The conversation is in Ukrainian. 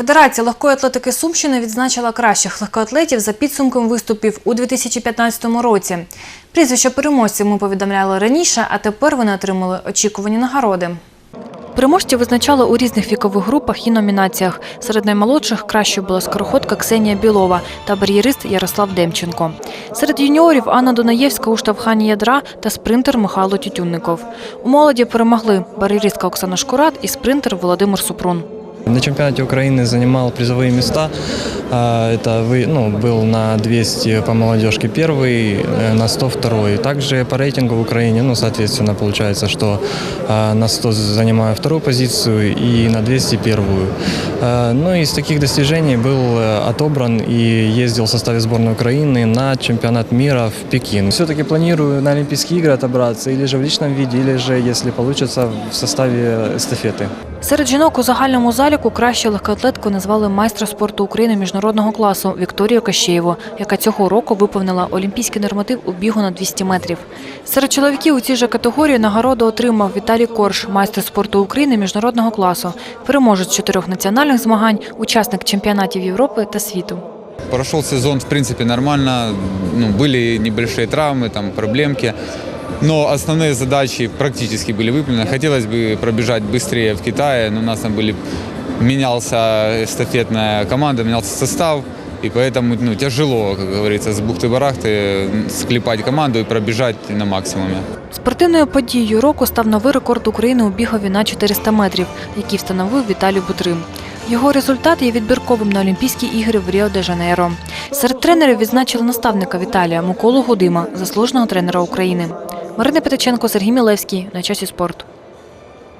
Федерація легкої атлетики Сумщини відзначила кращих легкоатлетів за підсумком виступів у 2015 році. Прізвища переможців ми повідомляли раніше, а тепер вони отримали очікувані нагороди. Переможці визначали у різних вікових групах і номінаціях. Серед наймолодших кращою була скороходка Ксенія Білова та бар'єрист Ярослав Демченко. Серед юніорів Анна Дунаєвська у штовханні ядра та спринтер Михайло Тютюнников. У молоді перемогли бар'єристка Оксана Шкурат і спринтер Володимир Супрун. На чемпионате Украины занимал призовые места. А, Это вы- ну, был на 200 по молодежке первый, э, на 100 второй. Также по рейтингу в Украине, ну, соответственно, получается, что а, на 100 занимаю вторую позицию и на 200 первую. А, Ну, из таких достижений был э, отобран и ездил в составе сборной Украины на чемпионат мира в Пекин. Все-таки планирую на Олимпийские игры отобраться, или же в личном виде, или же, если получится, в составе эстафеты. Серед жінок у загальному заліку кращу легкоатлетку назвали майстра спорту України міжнародного класу Вікторію Кащеєву, яка цього року виповнила олімпійський норматив у бігу на 200 метрів. Серед чоловіків у цій же категорії нагороду отримав Віталій Корж, майстер спорту України міжнародного класу, переможець чотирьох національних змагань, учасник чемпіонатів Європи та світу. Прошел сезон, в принципе, нормально. Ну, были небольшие травмы, там, проблемки. Но основные задачи практически были выполнены. Хотелось бы пробежать быстрее в Китае, но у нас там были... Менялся эстафетная команда, менялся состав. И поэтому ну, тяжело, как говорится, с бухты-барахты склепать команду и пробежать на максимуме. Спортивною подією року став новий рекорд України у бігові на 400 метрів, який встановив Віталій Бутрим. Його результат є відбірковим на Олімпійські ігри в Ріо-де-Жанейро. Серед тренерів відзначили наставника Віталія Миколу Гудима, заслуженого тренера України. Марина Петиченко, Сергій Мілевський. На часі спорт.